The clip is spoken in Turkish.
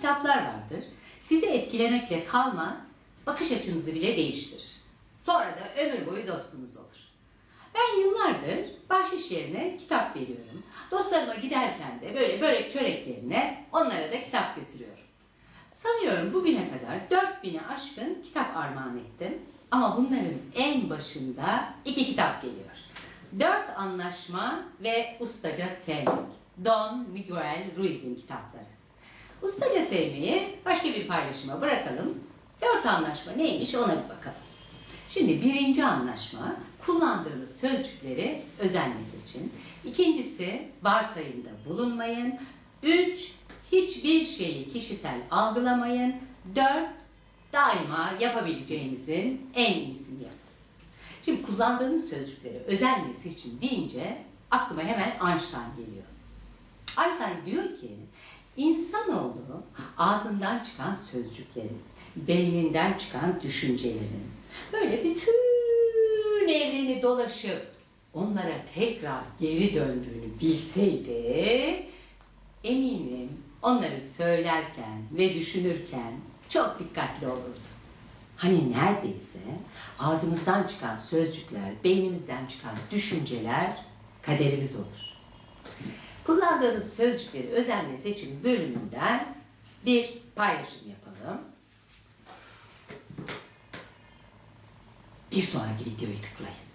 kitaplar vardır. Sizi etkilemekle kalmaz, bakış açınızı bile değiştirir. Sonra da ömür boyu dostunuz olur. Ben yıllardır bahşiş yerine kitap veriyorum. Dostlarıma giderken de böyle börek çörek yerine onlara da kitap götürüyorum. Sanıyorum bugüne kadar 4000'e aşkın kitap armağan ettim. Ama bunların en başında iki kitap geliyor. Dört Anlaşma ve Ustaca Sevmek. Don Miguel Ruiz'in kitapları. Ustaca Sevmeyi başka bir paylaşıma bırakalım. Dört Anlaşma neymiş ona bir bakalım. Şimdi birinci anlaşma kullandığınız sözcükleri özenle seçin. İkincisi varsayımda bulunmayın. Üç, hiçbir şeyi kişisel algılamayın. Dört, daima yapabileceğinizin en iyisini yapın. Şimdi kullandığınız sözcükleri özenle seçin deyince aklıma hemen Einstein geliyor. Einstein diyor ki insanoğlu ağzından çıkan sözcüklerin, beyninden çıkan düşüncelerin böyle bütün evreni dolaşıp onlara tekrar geri döndüğünü bilseydi eminim onları söylerken ve düşünürken çok dikkatli olurdu. Hani neredeyse ağzımızdan çıkan sözcükler, beynimizden çıkan düşünceler kaderimiz olur. Kullandığınız sözcükleri özenle seçin bölümünden bir paylaşım yapalım. Bir sonraki videoyu tıklayın.